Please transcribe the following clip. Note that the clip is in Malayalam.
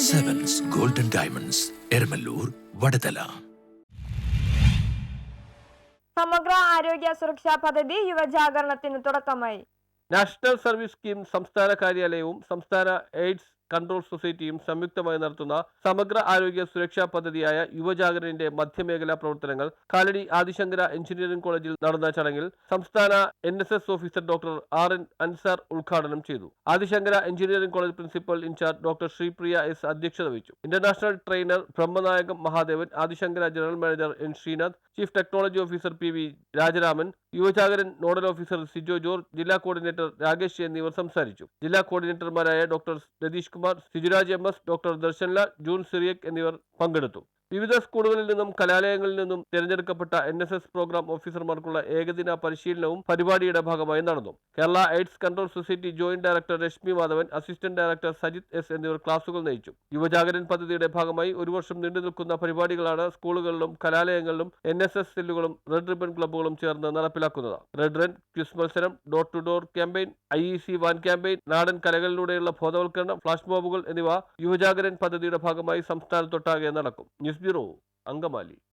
ഡയമണ്ട്സ് എരമല്ലൂർ വടതല സമഗ്ര ആരോഗ്യ സുരക്ഷാ പദ്ധതി യുവജാഗരണത്തിന് തുടക്കമായി. നാഷണൽ സർവീസ് സ്കീം സംസ്ഥാന കാര്യാലയവും സംസ്ഥാന എയ്ഡ്സ് കൺട്രോൾ സൊസൈറ്റിയും സംയുക്തമായി നടത്തുന്ന സമഗ്ര ആരോഗ്യ സുരക്ഷാ പദ്ധതിയായ യുവജാഗരണിന്റെ മധ്യമേഖലാ പ്രവർത്തനങ്ങൾ കാലടി ആദിശങ്കര എഞ്ചിനീയറിംഗ് കോളേജിൽ നടന്ന ചടങ്ങിൽ സംസ്ഥാന N officer doctor R N Ansar ഉദ്ഘാടനം ചെയ്തു. Adi Shankara engineering college principal in-charge doctor Sripriya S അധ്യക്ഷത വഹിച്ചു. International trainer Brahmanayakam Mahadevan Adi Shankara general manager N Srinath chief technology officer P V Rajaraman Yuvajagaran nodal officer Sijo George ജില്ലാ കോർഡിനേറ്റർ രാകേഷ് എന്നിവർ സംസാരിച്ചു. ജില്ലാ കോർഡിനേറ്റർമാരായ doctor Ratheesh Kumar Sijuraj M S doctor Darshanlal June Cyriac എന്നിവർ പങ്കെടുത്തു. വിവിധ സ്കൂളുകളിൽ നിന്നും കലാലയങ്ങളിൽ നിന്നും തിരഞ്ഞെടുക്കപ്പെട്ട എൻ എസ് എസ് പ്രോഗ്രാം ഓഫീസർമാർക്കുള്ള ഏകദിന പരിശീലനവും പരിപാടിയുടെ ഭാഗമായി നടന്നു. Kerala AIDS control society joint director Rashmi Madhavan assistant director Sajith S എന്നിവർ ക്ലാസുകൾ നയിച്ചു. യുവജാഗരൻ പദ്ധതിയുടെ ഭാഗമായി ഒരു വർഷം നീണ്ടു നിൽക്കുന്ന പരിപാടികളാണ് സ്കൂളുകളിലും കലാലയങ്ങളിലും എൻ എസ് എസ് സെല്ലുകളും റെഡ് റിബൺ ക്ലബ്ബുകളും ചേർന്ന് നടപ്പിലാക്കുന്നത്. റെഡ് റൺ ക്വിസ് മത്സരം door to door campaign I E C van campaign നാടൻ കലകളിലൂടെയുള്ള ബോധവൽക്കരണം ഫ്ലാഷ് മോബുകൾ എന്നിവ യുവജാഗരൻ പദ്ധതിയുടെ ഭാഗമായി സംസ്ഥാനത്തൊട്ടാകെ നടക്കും. News F0 안감알리